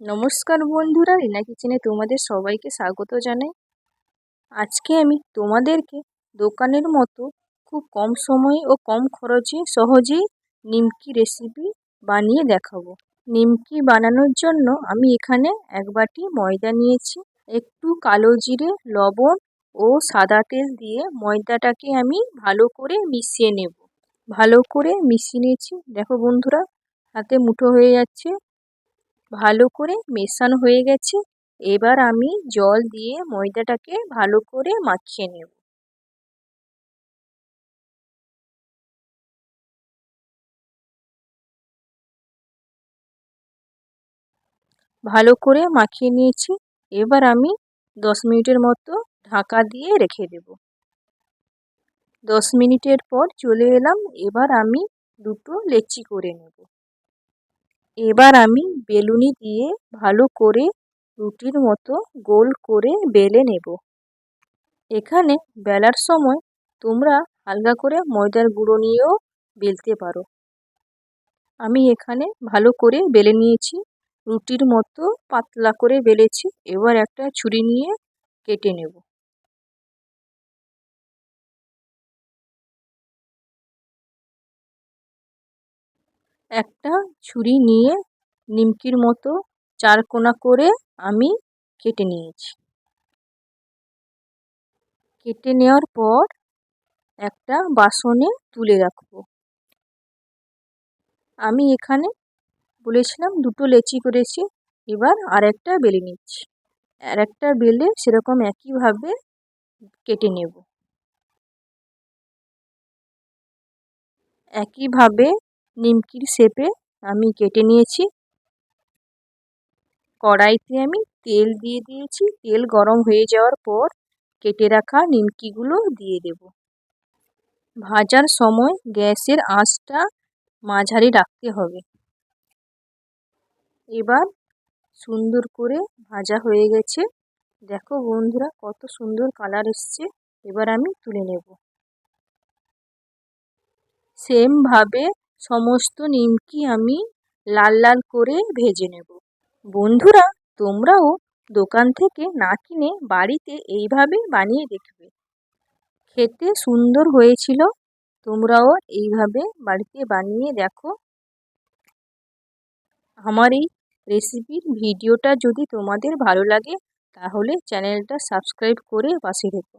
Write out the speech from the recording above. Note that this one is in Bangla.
নমস্কার বন্ধুরা, রিনা কিচেনে তোমাদের সবাইকে স্বাগত জানাই। আজকে আমি তোমাদেরকে দোকানের মতো খুব কম সময়ে ও কম খরচে সহজেই নিমকি রেসিপি বানিয়ে দেখাবো। নিমকি বানানোর জন্য আমি এখানে এক বাটি ময়দা নিয়েছি, একটু কালো জিরে, লবণ ও সাদা তেল দিয়ে ময়দাটাকে আমি ভালো করে মিশিয়ে নেব। ভালো করে মিশিয়ে নিয়েছি। দেখো বন্ধুরা, হাতে মুঠো হয়ে যাচ্ছে। ভালো করে মেশানো হয়ে গেছে। এবার আমি জল দিয়ে ময়দাটাকে ভালো করে মাখিয়ে নেব। ভালো করে মাখিয়ে নিয়েছি। এবার আমি দশ মিনিটের মতো ঢাকা দিয়ে রেখে দেব। দশ মিনিটের পর চলে এলাম। এবার আমি দুটো লেচি করে নেব। এবার আমি বেলুনি দিয়ে ভালো করে রুটির মতো গোল করে বেলে নেব। এখানে বেলার সময় তোমরা হালকা করে ময়দার গুঁড়ো নিয়েও বেলতে পারো। আমি এখানে ভালো করে বেলে নিয়েছি, রুটির মতো পাতলা করে বেলেছি, এবার একটা ছুরি নিয়ে কেটে নেব। একটা ছুরি নিয়ে নিমকির মতো চারকোনা করে আমি কেটে নিয়েছি। কেটে নেওয়ার পর একটা বাসনে তুলে রাখব। আমি এখানে বলেছিলাম দুটো লেচি করেছি, এবার আরেকটা বেলে নিচ্ছি। আর একটা বেলে সেরকম একইভাবে কেটে নেব। একইভাবে নিমকির শেপে আমি কেটে নিয়েছি। কড়াইতে আমি তেল দিয়ে দিয়েছি। তেল গরম হয়ে যাওয়ার পর কেটে রাখা নিমকিগুলো দিয়ে দেব। ভাজার সময় গ্যাসের আঁচটা মাঝারি রাখতে হবে। এবার সুন্দর করে ভাজা হয়ে গেছে। দেখো বন্ধুরা, কত সুন্দর কালার এসছে। এবার আমি তুলে নেব। সেমভাবে সমস্ত নিমকি আমি লাল লাল করে ভেজে নেব। বন্ধুরা, তোমরাও দোকান থেকে না কিনে বাড়িতে এইভাবে বানিয়ে দেখবে। খেতে সুন্দর হয়েছিল, তোমরাও এইভাবে বাড়িতে বানিয়ে দেখো। আমার এই রেসিপির ভিডিওটা যদি তোমাদের ভালো লাগে, তাহলে চ্যানেলটা সাবস্ক্রাইব করে পাশে থেকো।